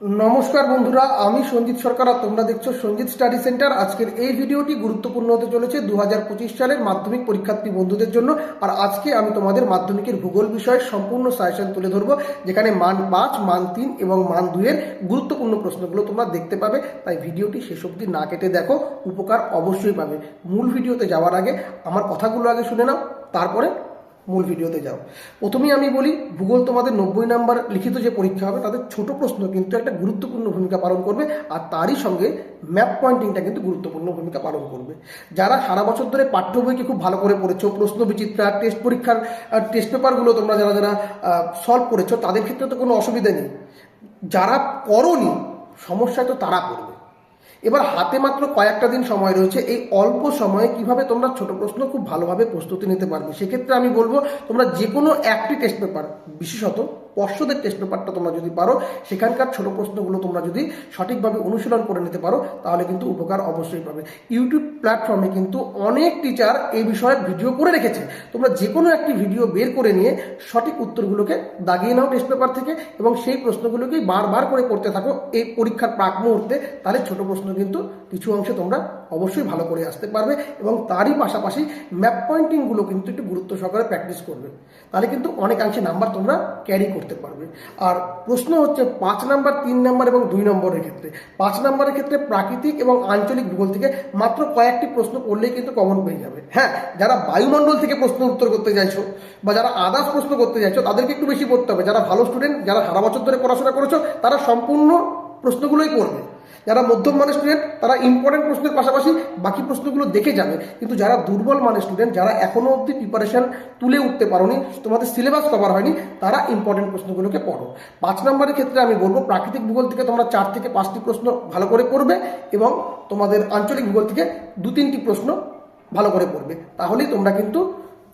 নমস্কার বন্ধুরা, আমি সঞ্জিত সরকার আর তোমরা দেখছ সঞ্জিত স্টাডি সেন্টার। আজকের এই ভিডিওটি গুরুত্বপূর্ণ হতে চলেছে দু হাজার পঁচিশ সালের মাধ্যমিক পরীক্ষার্থী বন্ধুদের জন্য। আর আজকে আমি তোমাদের মাধ্যমিকের ভূগোল বিষয়ের সম্পূর্ণ সাজেশন তুলে ধরবো, যেখানে মান পাঁচ, মান তিন এবং মান দুইয়ের গুরুত্বপূর্ণ প্রশ্নগুলো তোমরা দেখতে পাবে। তাই ভিডিওটি শেষ অবধি না কেটে দেখো, উপকার অবশ্যই পাবে। মূল ভিডিওতে যাওয়ার আগে আমার কথাগুলো আগে শুনে নাও, তারপরে মূল ভিডিওতে যাও। প্রথমেই আমি বলি, ভূগোল তোমাদের নব্বই নাম্বার লিখিত যে পরীক্ষা হবে, তাদের ছোট প্রশ্ন কিন্তু একটা গুরুত্বপূর্ণ ভূমিকা পালন করবে, আর তারই সঙ্গে ম্যাপ পয়েন্টিংটা কিন্তু গুরুত্বপূর্ণ ভূমিকা পালন করবে। যারা সারা বছর ধরে পাঠ্য বইকে খুব ভালো করে পড়েছো, প্রশ্ন বিচিত্রা টেস্ট পরীক্ষার টেস্ট পেপারগুলো তোমরা যারা যারা সলভ করেছ, তাদের ক্ষেত্রে তো কোনো অসুবিধা নেই। যারা করনি সমস্যা তো তারা পড়বে। এবার হাতে মাত্র কয়েকটা দিন সময় রয়েছে। এই অল্প সময়ে কীভাবে তোমরা ছোট প্রশ্ন খুব ভালোভাবে প্রস্তুতি নিতে পারবে? সেক্ষেত্রে আমি বলব, তোমরা যে কোনো একটি টেস্ট পেপার বিশেষত পর্ষদের টেস্ট পেপারটা তোমরা যদি পারো, সেখানকার ছোট প্রশ্নগুলো তোমরা যদি সঠিকভাবে অনুশীলন করে নিতে পারো, তাহলে কিন্তু উপকার অবশ্যই পাবে। ইউটিউব প্ল্যাটফর্মে কিন্তু অনেক টিচার এই বিষয়ে ভিডিও করে রেখেছে। তোমরা যে কোনো একটি ভিডিও বের করে নিয়ে সঠিক উত্তরগুলোকে দাগিয়ে নাও টেস্ট পেপার থেকে এবং সেই প্রশ্নগুলোকেই বারবার করে করতে থাকো এই পরীক্ষার প্রাক মুহূর্তে। তাহলে ছোট প্রশ্ন কিন্তু কিছু অংশে তোমরা অবশ্যই ভালো করে আসতে পারবে এবং তারই পাশাপাশি ম্যাপ পয়েন্টিংগুলো কিন্তু একটু গুরুত্ব সহকারে প্র্যাকটিস করবে। তাহলে কিন্তু অনেকাংশে নাম্বার তোমরা ক্যারি করতে পারবে। আর প্রশ্ন হচ্ছে পাঁচ নাম্বার তিন নাম্বার এবং দুই নম্বরের ক্ষেত্রে। পাঁচ নাম্বারের ক্ষেত্রে প্রাকৃতিক এবং আঞ্চলিক ভূগোল থেকে মাত্র কয়েকটি প্রশ্ন করলেই কিন্তু কমন পেয়ে যাবে। হ্যাঁ যারা বায়ুমণ্ডল থেকে প্রশ্ন উত্তর করতে চাইছো বা যারা আদার্স প্রশ্ন করতে চাইছো, তাদেরকে একটু বেশি পড়তে হবে। যারা ভালো স্টুডেন্ট যারা সারা বছর ধরে পড়াশোনা করেছ, তারা সম্পূর্ণ প্রশ্নগুলোই পড়বে যারা মধ্যম মানের স্টুডেন্ট তারা ইম্পর্টেন্ট প্রশ্নের পাশাপাশি বাকি প্রশ্নগুলো দেখে যাবে। কিন্তু যারা দুর্বল মানের স্টুডেন্ট যারা এখনও অবধি প্রিপারেশন তুলে উঠতে পারোনি, তোমাদের সিলেবাস কভার হয়নি, তারা ইম্পর্টেন্ট প্রশ্নগুলোকে পড়ো। পাঁচ নম্বরের ক্ষেত্রে আমি বলব, প্রাকৃতিক ভূগোল থেকে তোমরা চার থেকে পাঁচটি প্রশ্ন ভালো করে পড়বে এবং তোমাদের আঞ্চলিক ভূগোল থেকে দু তিনটি প্রশ্ন ভালো করে পড়বে। তাহলেই তোমরা কিন্তু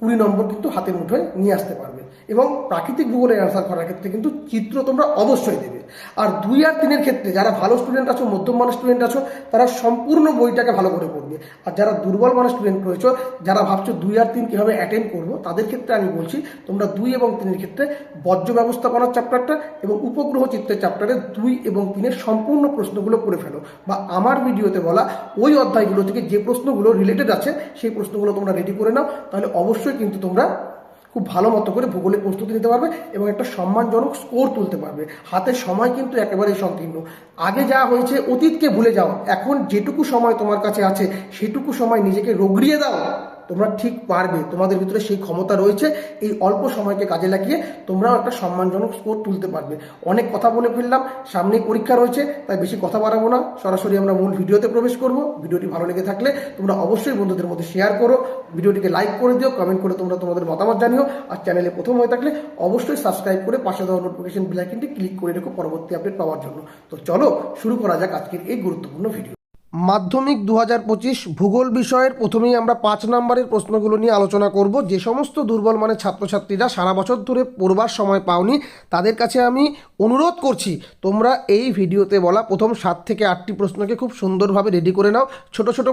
কুড়ি নম্বর কিন্তু হাতের মুঠোয় নিয়ে আসতে পারবে। এবং প্রাকৃতিক ভূগোলের অ্যান্সার করার ক্ষেত্রে কিন্তু চিত্র তোমরা অবশ্যই দেবে। আর দুই আর তিনের ক্ষেত্রে যারা ভালো স্টুডেন্ট আছো, মধ্যম মানের স্টুডেন্ট আছো, তারা সম্পূর্ণ বইটাকে ভালো করে পড়বে। আর যারা দুর্বল মানের স্টুডেন্ট রয়েছে, যারা ভাবছ দুই আর তিন কীভাবে অ্যাটেন্ড করব, তাদের ক্ষেত্রে আমি বলছি, তোমরা দুই এবং তিনের ক্ষেত্রে বর্জ্য ব্যবস্থাপনার চ্যাপ্টারটা এবং উপগ্রহ চিত্রের চ্যাপ্টারে দুই এবং তিনের সম্পূর্ণ প্রশ্নগুলো করে ফেলো বা আমার ভিডিওতে বলা ওই অধ্যায়গুলো থেকে যে প্রশ্নগুলো রিলেটেড আছে, সেই প্রশ্নগুলো তোমরা রেডি করে নাও। তাহলে অবশ্যই কিন্তু তোমরা খুব ভালো মতো করে ভূগোলের প্রস্তুতি নিতে পারবে এবং একটা সম্মানজনক স্কোর তুলতে পারবে। হাতের সময় কিন্তু একেবারেই সংকীর্ণ। আগে যা হয়েছে, অতীতকে ভুলে যাও। এখন যেটুকু সময় তোমার কাছে আছে, সেটুকু সময় নিজেকে রগড়িয়ে দাও। তোমরা ঠিক পারবে, তোমাদের ভিতরে সেই ক্ষমতা রয়েছে, এই অল্প সময়কে কাজে লাগিয়ে তোমরাও একটা সম্মানজনক স্কোর তুলতে পারবে। অনেক কথা বলে ফেললাম, সামনেই পরীক্ষা রয়েছে, তাই বেশি কথা বাড়াবো না। সরাসরি আমরা মূল ভিডিওতে প্রবেশ করব। ভিডিওটি ভালো লেগে থাকলে তোমরা অবশ্যই বন্ধুদের মধ্যে শেয়ার করো। ভিডিওটিকে লাইক করে দিও কমেন্ট করে তোমরা তোমাদের মতামত জানিও। আর চ্যানেলে প্রথম হয়ে থাকলে অবশ্যই সাবস্ক্রাইব করে পাশে দেওয়া নোটিফিকেশন বেলাইকনটি ক্লিক করে রেখো পরবর্তী আপডেট পাওয়ার জন্য। তো চলো, শুরু করা যাক আজকের এই গুরুত্বপূর্ণ ভিডিও মাধ্যমিক দু পঁচিশ ভূগোল বিষয়ের প্রথমেই আমরা পাঁচ নম্বরের প্রশ্নগুলো নিয়ে আলোচনা করব। যে সমস্ত দুর্বল মানে ছাত্রছাত্রীরা সারা বছর ধরে পড়বার সময় পাওনি, তাদের কাছে আমি অনুরোধ করছি, তোমরা এই ভিডিওতে বলা প্রথম সাত থেকে আটটি প্রশ্নকে খুব সুন্দরভাবে রেডি করে নাও। ছোট ছোট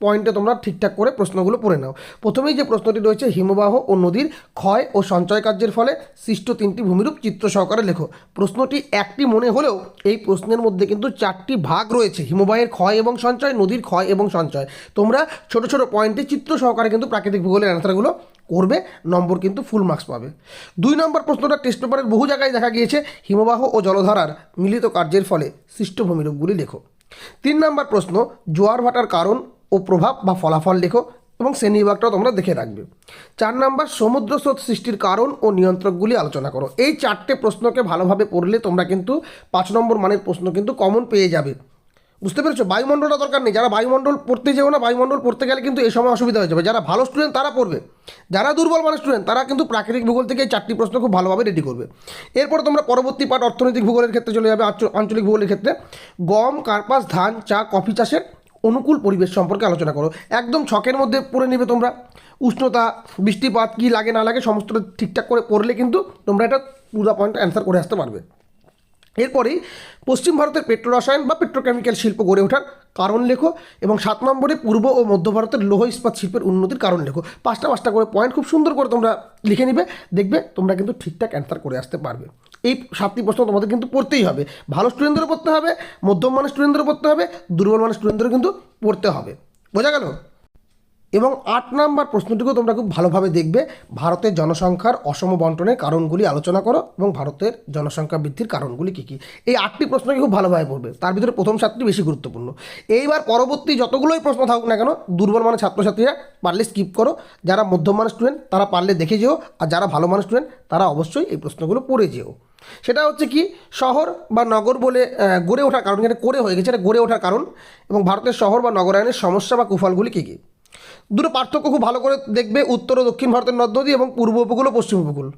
পয়েন্টে তোমরা ঠিকঠাক করে প্রশ্নগুলো পড়ে নাও। প্রথমেই যে প্রশ্নটি রয়েছে, হিমবাহ ও নদীর ক্ষয় ও সঞ্চয় কার্যের ফলে সৃষ্ট তিনটি ভূমিরূপ চিত্র সহকারে লেখো। প্রশ্নটি একটি মনে হলেও এই প্রশ্নের মধ্যে কিন্তু চারটি ভাগ রয়েছে, হিমবাহের ক্ষয় এবং সঞ্চয়, নদীর ক্ষয় এবং সঞ্চয়। তোমরা ছোট ছোট পয়েন্টে চিত্র সহকারে কিন্তু প্রাকৃতিক ভূগোলের অ্যান্সারগুলো করবে, নম্বর কিন্তু ফুল মার্কস পাবে। দুই নম্বর প্রশ্নটা টেস্ট পেপারের বহু জায়গায় দেখা গিয়েছে, হিমবাহ ও জলধারার মিলিত কার্যের ফলে সৃষ্ট ভূমিরূপগুলি লেখো। তিন নম্বর প্রশ্ন, জোয়ার ভাটার কারণ ও প্রভাব বা ফলাফল লেখো এবং শ্রেণি বিভাগটাও তোমরা দেখে রাখবে। চার নাম্বার, সমুদ্র স্রোত সৃষ্টির কারণ ও নিয়ন্ত্রকগুলি আলোচনা করো। এই চারটে প্রশ্নকে ভালোভাবে পড়লে তোমরা কিন্তু পাঁচ নম্বর মানের প্রশ্ন কিন্তু কমন পেয়ে যাবে। বুঝতে পেরেছ? বায়ুমণ্ডলটা দরকার নেই। যারা বায়ুমণ্ডল পড়তে যেও না, বায়ুমণ্ডল পড়তে গেলে কিন্তু এই সময় অসুবিধা হয়ে যাবে। যারা ভালো স্টুডেন্ট তারা পড়বে। যারা দুর্বল মানের স্টুডেন্ট তারা কিন্তু প্রাকৃতিক ভূগোল থেকে এই চারটি প্রশ্ন খুব ভালোভাবে রেডি করবে। এরপর তোমরা পরবর্তী পাঠ অর্থনৈতিক ভূগোলের ক্ষেত্রে চলে যাবে, আঞ্চলিক ভূগোলের ক্ষেত্রে। গম, কার্পাস, ধান, চা, কফি চাষের অনুকূল পরিবেশ সম্পর্কে আলোচনা করো। একদম ছকের মধ্যে পড়ে নেবে তোমরা। উষ্ণতা, বৃষ্টিপাত, কী লাগে না লাগে সমস্তটা ঠিকঠাক করে পড়লে কিন্তু তোমরা এটা পুরো পয়েন্ট অ্যান্সার করে আসতে পারবে। এরপরেই পশ্চিম ভারতের পেট্রো রসায়ন বা পেট্রোকেমিক্যাল শিল্প গড়ে ওঠার কারণ লেখো এবং সাত নম্বরে পূর্ব ও মধ্য ভারতের লৌহ ইস্পাত শিল্পের উন্নতির কারণ লেখো। পাঁচটা পাঁচটা করে পয়েন্ট খুব সুন্দর করে তোমরা লিখে নিবে, দেখবে তোমরা কিন্তু ঠিকঠাক অ্যান্সার করে আসতে পারবে। এই সাতটি প্রশ্ন তোমাদের কিন্তু পড়তেই হবে। ভালো স্টুডেন্টদেরও পড়তে হবে, মধ্যম মানের স্টুডেন্টদেরও পড়তে হবে, দুর্বল মানের স্টুডেন্টদেরও কিন্তু পড়তে হবে। বোঝা গেল? এবং আট নাম্বার প্রশ্নটিকেও তোমরা খুব ভালোভাবে দেখবে। ভারতের জনসংখ্যার অসম বন্টনের কারণগুলি আলোচনা করো এবং ভারতের জনসংখ্যা বৃদ্ধির কারণগুলি কী কী? এই আটটি প্রশ্নকে খুব ভালোভাবে পড়বে। তার ভিতরে প্রথম সাতটি বেশি গুরুত্বপূর্ণ। এইবার পরবর্তী যতগুলোই প্রশ্ন থাকুক না কেন, দুর্বল মানের ছাত্রছাত্রীরা পারলে স্কিপ করো। যারা মধ্যম মানের স্টুডেন্ট তারা পারলে দেখে যেও। আর যারা ভালো মানের স্টুডেন্ট তারা অবশ্যই এই প্রশ্নগুলো পড়ে যেও। সেটা হচ্ছে কি, শহর বা নগর বলে গড়ে ওঠার কারণ, যেটা করে হয়ে গেছে, এটা গড়ে ওঠার কারণ। এবং ভারতের শহর বা নগরায়নের সমস্যা বা কুফলগুলি কী কী? দুটো পার্থক্য খুব ভালো করে দেখবে উত্তর ও দক্ষিণ ভারতের নদ নদী এবং পূর্ব উপকূল ও পশ্চিম উপকূল।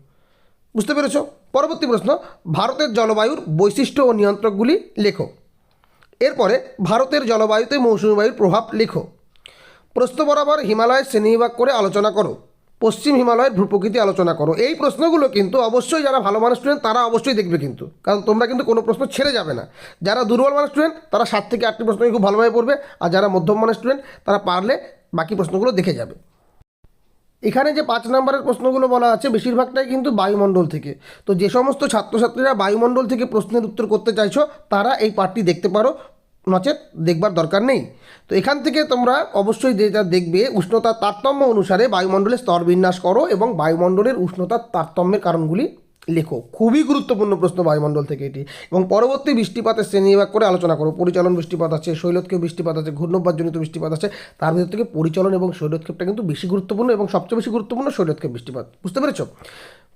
বুঝতে পেরেছ? পরবর্তী প্রশ্ন, ভারতের জলবায়ুর বৈশিষ্ট্য ও নিয়ন্ত্রকগুলি লেখো। এরপরে ভারতের জলবায়ুতে মৌসুমী বায়ুর প্রভাব লেখো। প্রশ্ন বরাবর হিমালয়ের শ্রেণীবিভাগ করে আলোচনা করো। পশ্চিম হিমালয়ের ভূপ্রকৃতি আলোচনা করো। এই প্রশ্নগুলো কিন্তু অবশ্যই যারা ভালো মানুষ স্টুডেন্ট তারা অবশ্যই দেখবে কিন্তু। কারণ তোমরা কিন্তু কোনো প্রশ্ন ছেড়ে যাবে না। যারা দুর্বল মানুষ স্টুডেন্ট তারা সাত থেকে আটটি প্রশ্নই খুব ভালোভাবে পড়বে। আর যারা মধ্যম মানুষ স্টুডেন্ট তারা পারলে বাকি প্রশ্নগুলো দেখে যাবে। এখানে যে পাঁচ নম্বরের প্রশ্নগুলো বলা আছে, বেশিরভাগটাই কিন্তু বায়ুমণ্ডল থেকে। তো যে সমস্ত ছাত্রছাত্রীরা বায়ুমণ্ডল থেকে প্রশ্নের উত্তর করতে চাইছো, তারা এই পার্টটি দেখতে পারো। নচেত দেখবার দরকার নেই। তো এখান থেকে তোমরা অবশ্যই যেটা দেখবে উষ্ণতার তারতম্য অনুসারে বায়ুমণ্ডলের স্তর বিন্যাস করো এবং বায়ুমণ্ডলের উষ্ণতার তারতম্যের কারণগুলি লেখো। খুবই গুরুত্বপূর্ণ প্রশ্ন বায়ুমণ্ডল থেকে এটি। এবং পরবর্তী বৃষ্টিপাতের শ্রেণীবিভাগ করে আলোচনা করো। পরিচালন বৃষ্টিপাত আছে শৈলক্ষেপ বৃষ্টিপাত আছে ঘূর্ণবাদজনিত বৃষ্টিপাত আছে। তার ভিতর থেকে পরিচালন এবং শৈলক্ষেপটা কিন্তু বেশি গুরুত্বপূর্ণ এবং সবচেয়ে বেশি গুরুত্বপূর্ণ শৈলক্ষেপ বৃষ্টিপাত। বুঝতে পেরেছ?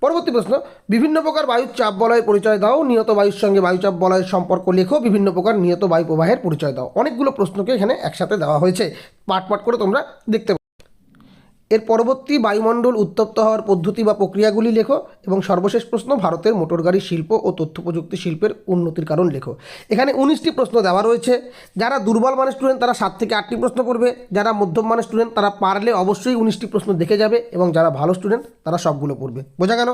পরবর্তী প্রশ্ন, বিভিন্ন প্রকার বায়ুর চাপ বলয়ের পরিচয় দাও, নিয়ত বায়ুর সঙ্গে বায়ুচাপ বলয়ের সম্পর্ক লেখো, বিভিন্ন প্রকার নিয়ত বায়ু প্রবাহের পরিচয় দাও। অনেকগুলো প্রশ্নকে এখানে একসাথে দেওয়া হয়েছে। পাট পাট করে তোমরা দেখতে। এর পরবর্তী বায়ুমণ্ডল উত্তপ্ত হওয়ার পদ্ধতি বা প্রক্রিয়াগুলি লেখো এবং সর্বশেষ প্রশ্ন, ভারতের মোটরগাড়ি শিল্প ও তথ্য প্রযুক্তি শিল্পের উন্নতির কারণ লেখো। এখানে উনিশটি প্রশ্ন দেওয়া রয়েছে। যারা দুর্বল মানের স্টুডেন্ট তারা সাত থেকে আটটি প্রশ্ন করবে যারা মধ্যম মানের স্টুডেন্ট তারা পারলে অবশ্যই উনিশটি প্রশ্ন দেখে যাবে এবং যারা ভালো স্টুডেন্ট তারা সবগুলো পড়বে। বোঝা গেল?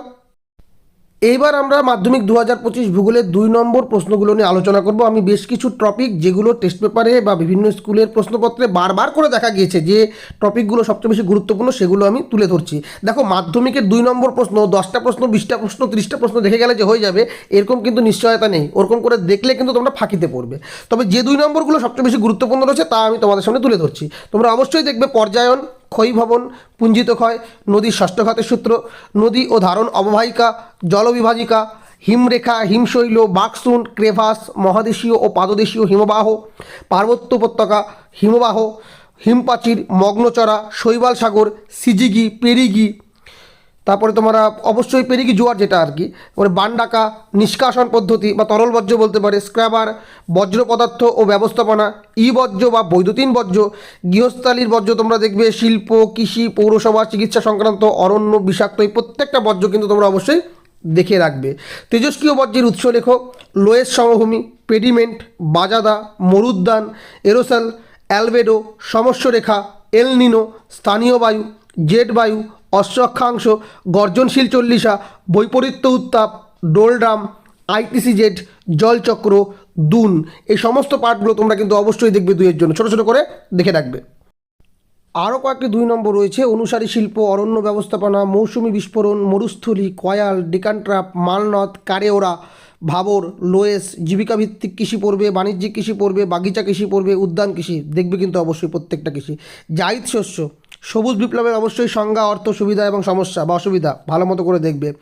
এইবার আমরা মাধ্যমিক দু হাজার পঁচিশ ভূগোলের দুই নম্বর প্রশ্নগুলো নিয়ে আলোচনা করব। আমি বেশ কিছু টপিক যেগুলো টেস্ট পেপারে বা বিভিন্ন স্কুলের প্রশ্নপত্রে বারবার করে দেখা গিয়েছে যে টপিকগুলো সবচেয়ে বেশি গুরুত্বপূর্ণ সেগুলো আমি তুলে ধরছি। দেখো, মাধ্যমিকের দুই নম্বর প্রশ্ন, দশটা প্রশ্ন, বিশটা প্রশ্ন, ত্রিশটা প্রশ্ন দেখে গেলে যে হয়ে যাবে, এরকম কিন্তু নিশ্চয়তা নেই। ওরকম করে দেখলে কিন্তু তোমরা ফাঁকিতে পড়বে। তবে যে দুই নম্বরগুলো সবচেয়ে বেশি গুরুত্বপূর্ণ রয়েছে তা আমি তোমাদের সামনে তুলে ধরছি। তোমরা অবশ্যই দেখবে পর্যায়ন ক্ষয়ভবন পুঞ্জিত ক্ষয়, নদীর ষষ্ঠঘাতের সূত্র, নদী ও ধারণ অববাহিকা, জলবিভাজিকা, হিমরেখা, হিমশৈল, বাকসুন, ক্রেভাস, মহাদেশীয় ও পাদদেশীয় হিমবাহ, পার্বত্য উপত্যকা, হিমবাহ, হিমপাচির, মগ্নচরা শৈবাল সাগর সিজিগি, পেরিগি তারপরে তোমরা অবশ্যই পেরিকি জোয়ার যেটা আর কি তারপরে বান্ডাকা, নিষ্কাশন পদ্ধতি বা তরল বর্জ্য বলতে পারে, স্ক্র্যাবার, বজ্র পদার্থ ও ব্যবস্থাপনা, ই বর্জ্য বা বৈদ্যুতিন বর্জ্য, গৃহস্থালির বর্জ্য তোমরা দেখবে, শিল্প, কৃষি, পৌরসভা, চিকিৎসা সংক্রান্ত অরণ্য, বিষাক্ত, এই প্রত্যেকটা বর্জ্য কিন্তু তোমরা অবশ্যই দেখে রাখবে। তেজস্ক্রিয় বর্জ্যের উৎস লেখো, লোয়েস সমভূমি, পেডিমেন্ট, বাজাদা, মরুদ্যান, এরোসাল, অ্যালবেডো, সমস্যরেখা, এলনিনো, স্থানীয় বায়ু জেট বায়ু, অশ্বক্ষাংশ, গর্জনশীল চল্লিশা, বৈপরীত্য উত্তাপ, ডোলড্রাম আইটিসি জেট, জলচক্র, দুন, এই সমস্ত পার্টগুলো তোমরা কিন্তু অবশ্যই দেখবে দুইয়ের জন্য। ছোটো ছোটো করে দেখে রাখবে। আরও কয়েকটি দুই নম্বর রয়েছে। অনুসারী শিল্প, অরণ্য ব্যবস্থাপনা, মৌসুমি বিস্ফোরণ, মরুস্থলী, কয়াল, ডিকানট্রাপ, মালনদ, কারেওরা ভাবর, লোয়েস, জীবিকাভিত্তিক কৃষি পড়বে, বাণিজ্যিক কৃষি পড়বে, বাগিচা কৃষি পড়বে, উদ্যান কৃষি, দেখবে কিন্তু অবশ্যই প্রত্যেকটা কৃষি। জায়দ শস্য, সবুজ বিপ্লবের অবশ্যই সংজ্ঞা, অর্থ, সুবিধা এবং সমস্যা বা অসুবিধা, ভালো মতো করে দেখবে।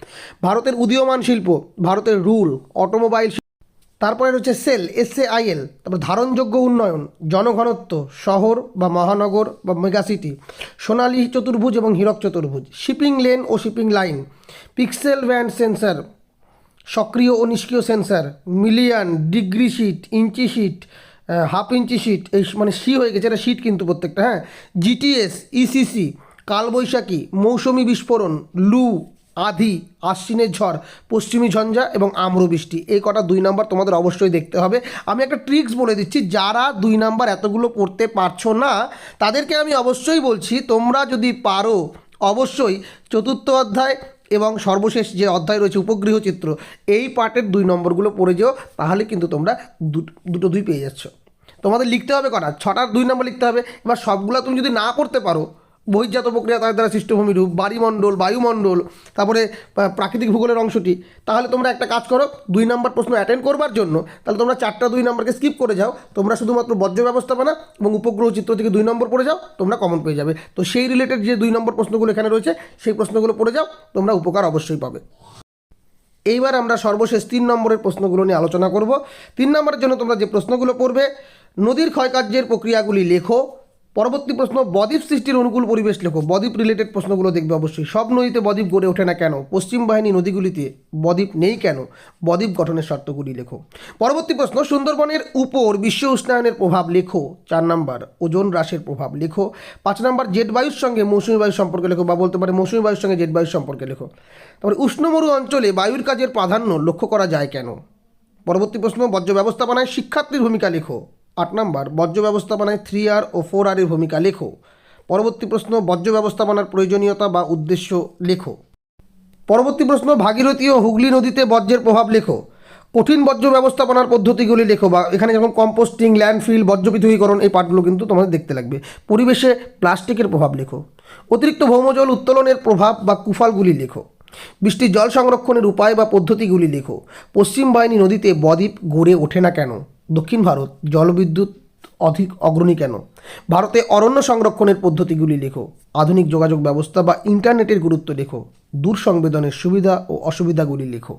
ভারতের উদীয়মান শিল্প, ভারতের রুল, অটোমোবাইল তারপরে রয়েছে সেল, এস এ আইএল তারপর ধারণযোগ্য উন্নয়ন, জনঘনত্ব, শহর বা মহানগর বা মেগাসিটি সোনালী চতুর্ভুজ এবং হীরক চতুর্ভুজ, শিপিং লেন ও shipping line, pixel band sensor সক্রিয় ও নিষ্ক্রিয় sensor million degree sheet inch sheet half inch sheet এই মানে সি হয়ে গেছে, এটা শিট কিন্তু প্রত্যেকটা হ্যাঁ? জিটিএস ইসিসি কালবৈশাখী, মৌসুমি বিস্ফোরণ, লু, আধি আশ্বিনের ঝড়, পশ্চিমী ঝঞ্ঝা এবং আম্রবৃষ্টি এই কটা দুই নাম্বার তোমাদের অবশ্যই দেখতে হবে। আমি একটা ট্রিক্স বলে দিচ্ছি, যারা দুই নাম্বার এতগুলো পড়তে পারছ না, তাদেরকে আমি অবশ্যই বলছি, তোমরা যদি পারো, অবশ্যই চতুর্থ অধ্যায় এবং সর্বশেষ যে অধ্যায় রয়েছে উপগ্রহ চিত্র, এই পার্টের দুই নম্বরগুলো পড়ে যেও, তাহলে কিন্তু তোমরা দুটো দুই পেয়ে যাচ্ছ। তোমাদের লিখতে হবে কটা? ছটার দুই নম্বর লিখতে হবে। এবার সবগুলো তুমি যদি না করতে পারো বহির্জাত প্রক্রিয়া তার দ্বারা সৃষ্টভূমি রূপ, বাড়িমণ্ডল, বায়ুমণ্ডল, তারপরে প্রাকৃতিক ভূগোলের অংশটি। তাহলে তোমরা একটা কাজ করো, দুই নম্বর প্রশ্ন অ্যাটেন্ড করবার জন্য, তাহলে তোমরা চারটা দুই নম্বরকে স্কিপ করে যাও, তোমরা শুধুমাত্র বর্জ্য ব্যবস্থাপনা এবং উপগ্রহ চিত্র থেকে দুই নম্বর পড়ে যাও, তোমরা কমন পেয়ে যাবে। তো সেই রিলেটেড যে দুই নম্বর প্রশ্নগুলো এখানে রয়েছে, সেই প্রশ্নগুলো পড়ে যাও, তোমরা উপকার অবশ্যই পাবে। এইবার আমরা সর্বশেষ তিন নম্বরের প্রশ্নগুলো নিয়ে আলোচনা করব। তিন নম্বরের জন্য তোমরা যে প্রশ্নগুলো পড়বে, নদীর ক্ষয়কার্যের প্রক্রিয়াগুলি লেখো পরবর্তী প্রশ্ন, বদ্বীপ সৃষ্টির অনুকূল পরিবেশ লেখো। বদ্বীপ রিলেটেড প্রশ্নগুলো দেখবে অবশ্যই। সব নদীতে বদ্বীপ গড়ে ওঠে না কেন? পশ্চিম বাহিনী নদীগুলিতে বদ্বীপ নেই কেন? বদ্বীপ গঠনের শর্তগুলি লেখো। পরবর্তী প্রশ্ন, সুন্দরবনের উপর বিশ্ব উষ্ণায়নের প্রভাব লেখো। চার নাম্বার, ওজন হ্রাসের প্রভাব লেখো। পাঁচ নাম্বার জেট বায়ুর সঙ্গে মৌসুমী বায়ু সম্পর্কে লেখো বা বলতে পারে মৌসুমী বায়ুর সঙ্গে জেট বায়ুর সম্পর্কে লেখো। তারপরে উষ্ণমরু অঞ্চলে বায়ুর কাজের প্রাধান্য লক্ষ্য করা যায় কেন? পরবর্তী প্রশ্ন, বর্জ্য ব্যবস্থাপনায় শিক্ষার্থীর ভূমিকা লেখো। আট নম্বর, বর্জ্য ব্যবস্থাপনায় থ্রি আর ও ফোর আরের ভূমিকা লেখো। পরবর্তী প্রশ্ন, বর্জ্য ব্যবস্থাপনার প্রয়োজনীয়তা বা উদ্দেশ্য লেখো। পরবর্তী প্রশ্ন, ভাগীরথী ও হুগলি নদীতে বর্জ্যের প্রভাব লেখো। কঠিন বর্জ্য ব্যবস্থাপনার পদ্ধতিগুলি লেখো বা এখানে যেমন কম্পোস্টিং ল্যান্ডফিল বর্জ্য পৃথকীকরণ এই পাঠগুলো কিন্তু তোমাদের দেখতে লাগবে। পরিবেশে প্লাস্টিকের প্রভাব লেখো। অতিরিক্ত ভৌমজল উত্তোলনের প্রভাব বা কুফালগুলি লেখো। বৃষ্টির জল সংরক্ষণের উপায় বা পদ্ধতিগুলি লেখো। পশ্চিম বাহিনী নদীতে বদ্বীপ গড়ে ওঠে না কেন? দক্ষিণ ভারত, জলবিদ্যুৎ অধিক অগ্রণী কেন? ভারতে অরণ্য সংরক্ষণের পদ্ধতিগুলি লেখো। আধুনিক যোগাযোগ ব্যবস্থা বা ইন্টারনেটের গুরুত্ব লেখো। দূর সংবেদনের সুবিধা ও অসুবিধাগুলি লেখো।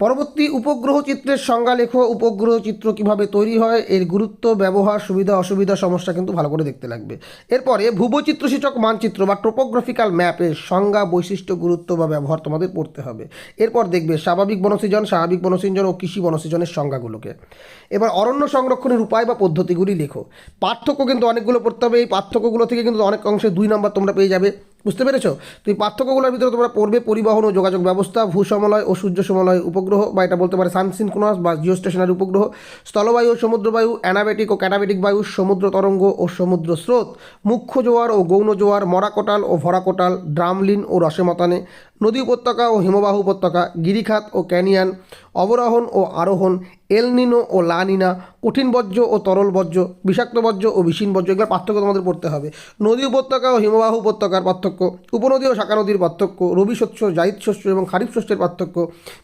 পরবর্তী উপগ্রহ চিত্রের সংজ্ঞা লেখো উপগ্রহ চিত্র কীভাবে তৈরি হয়, এর গুরুত্ব, ব্যবহার, সুবিধা, অসুবিধা, সমস্যা কিন্তু ভালো করে দেখতে লাগবে। এরপরে ভূবচিত্র সূচক মানচিত্র বা টোপোগ্রাফিক্যাল ম্যাপের সংজ্ঞা, বৈশিষ্ট্য, গুরুত্ব বা ব্যবহার তোমাদের পড়তে হবে। এরপর দেখবে স্বাভাবিক বনসৃজন স্বাভাবিক বনসৃজন ও কৃষি বনসৃজনের সংজ্ঞাগুলোকে। এবার অরণ্য সংরক্ষণের উপায় বা পদ্ধতিগুলি লেখো। পার্থক্য কিন্তু অনেকগুলো পড়তে হবে। এই পার্থক্যগুলো থেকে কিন্তু অনেক অংশে দুই নম্বর তোমরা পেয়ে যাবে। বুঝতে পেরেছ? তো এই পার্থক্যগুলোর ভিতরে তোমরা পড়বে পরিবহন ও যোগাযোগ ব্যবস্থা, ভূসমলয় ও সূর্য সমলয় উপগ্রহ বা এটা বলতে পারে সানসিনকোনাস বা জিও স্টেশনারি উপগ্রহ, স্থলবায়ু ও সমুদ্রবায়ু, অ্যানাবেটিক ও ক্যানাবেটিক বায়ু, সমুদ্র তরঙ্গ ও সমুদ্র স্রোত, মুখ্য জোয়ার ও গৌণ জোয়ার, মরাকোটাল ও ভরাকোটাল, ড্রামলিন ও রসেমতানে নদী উপত্যকা ও হিমবাহ উপত্যকা, গিরিখাত ও ক্যানিয়ান, অবরোহণ ও আরোহণ এলনিনো ও লানিনা কঠিন বর্জ্য ও তরল বর্জ্য, বিষাক্ত বর্জ্য ও বিষীন বর্জ্য, এগুলোর পার্থক্য তোমাদের পড়তে হবে। নদী উপত্যকা ও হিমবাহ উপত্যকার পার্থক্য, উপনদী ও শাখা নদীর পার্থক্য, রবি শস্য জাইদ শস্য এবং খারিফ শস্যের পার্থক্য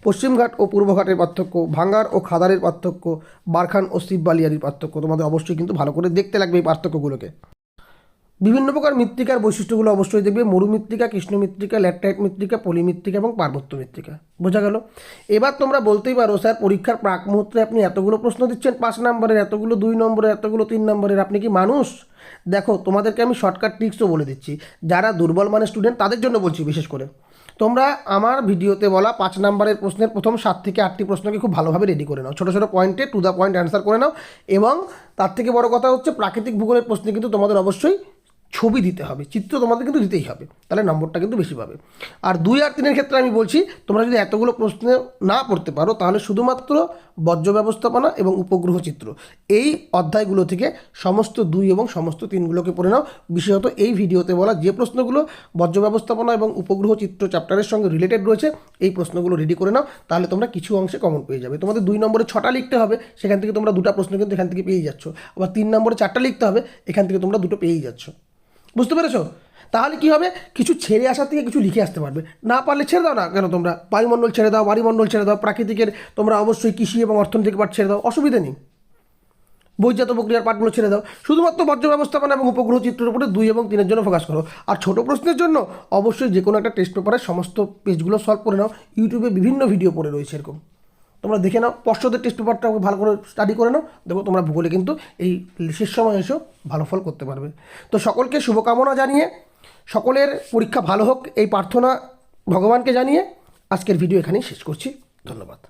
পশ্চিমঘাট ও পূর্বঘাটের পার্থক্য, ভাঙ্গার ও খাদারের পার্থক্য, বারখান ও শিববালিয়ারির পার্থক্য, তোমাদের অবশ্যই কিন্তু ভালো করে দেখতে লাগবে এই পার্থক্যগুলোকে। বিভিন্ন প্রকার মৃত্তিকার বৈশিষ্ট্যগুলো অবশ্যই দেখবে। মরুমৃত্তিকা কৃষ্ণমৃত্তিকা ল্যাট্রাইট মৃত্তিকা ল্যাটেরাইট মৃত্তিকা, পলি মৃত্তিকা এবং পার্বত্য মৃত্তিকা। বোঝা গেল? এবার তোমরা বলতেই পারো, স্যার, পরীক্ষার প্রাক মুহূর্তে আপনি এতগুলো প্রশ্ন দিচ্ছেন, পাঁচ নম্বরের এতগুলো, দুই নম্বরের এতগুলো, তিন নম্বরের। আপনি কি মানুষ? দেখো, তোমাদেরকে আমি শর্টকাট ট্রিক্সও বলে দিচ্ছি। যারা দুর্বল মানের স্টুডেন্ট, তাদের জন্য বলছি বিশেষ করে। তোমরা আমার ভিডিওতে বলা পাঁচ নম্বরের প্রশ্নের প্রথম সাত থেকে আটটি প্রশ্নকে খুব ভালোভাবে রেডি করে নাও। ছোটো ছোটো পয়েন্টে টু দ্য পয়েন্ট অ্যান্সার করে নাও এবং তার থেকে বড় কথা হচ্ছে, প্রাকৃতিক ভূগোলের প্রশ্নে কিন্তু তোমাদের অবশ্যই ছবি দিতে হবে, চিত্র তোমাদের কিন্তু দিতেই হবে, তাহলে নম্বরটা কিন্তু বেশি পাবে। আর দুই আর তিনের ক্ষেত্রে আমি বলছি, তোমরা যদি এতগুলো প্রশ্ন না পড়তে পারো, তাহলে শুধুমাত্র বর্জ্য ব্যবস্থাপনা এবং উপগ্রহ চিত্র, এই অধ্যায়গুলো থেকে সমস্ত দুই এবং সমস্ত তিনগুলোকে পড়ে নাও। বিশেষত এই ভিডিওতে বলা যে প্রশ্নগুলো বর্জ্য ব্যবস্থাপনা এবং উপগ্রহ চিত্র চ্যাপ্টারের সঙ্গে রিলেটেড রয়েছে, এই প্রশ্নগুলো রেডি করে নাও, তাহলে তোমরা কিছু অংশে কমন পেয়ে যাবে। তোমাদের দুই নম্বরে ছটা লিখতে হবে, সেখান থেকে তোমরা দুটো প্রশ্ন কিন্তু এখান থেকে পেয়েই যাচ্ছ। আবার তিন নম্বরে চারটা লিখতে হবে, এখান থেকে তোমরা দুটো পেয়েই যাচ্ছ। বুঝতে পেরেছ? তাহলে কি হবে? কিছু ছেড়ে আসার থেকে কিছু লিখে আসতে পারবে। না পারলে ছেড়ে দাও না। কেন তোমরা? বায়ুমণ্ডল ছেড়ে দাও, বাড়িমণ্ডল ছেড়ে দাও, প্রাকৃতিকের তোমরা অবশ্যই কৃষি এবং অর্থনৈতিক পাঠ ছেড়ে দাও, অসুবিধা নেই। বৈজাত প্রক্রিয়ার পাঠগুলো ছেড়ে দাও। শুধুমাত্র বর্জ্য ব্যবস্থাপনা এবং উপগ্রহ চিত্রের উপরে দুই এবং তিনের জন্য ফোকাস করো। আর ছোট প্রশ্নের জন্য অবশ্যই যে কোনো একটা টেস্ট পেপারের সমস্ত পেজগুলো সলভ করে নাও। ইউটিউবে বিভিন্ন ভিডিও পড়ে রয়েছে এরকম। তোমরা দেখে নাও পর্ষদের টেস্ট পেপারটা ভালো করে স্টাডি করে নাও দেখো তোমরা ভূগোলে কিন্তু এই শেষ সময় এসেও ভালো ফল করতে পারবে। তো সকলকে শুভকামনা জানিয়ে, সকলের পরীক্ষা ভালো হোক, এই প্রার্থনা ভগবানকে জানিয়ে আজকের ভিডিও এখানেই শেষ করছি। ধন্যবাদ।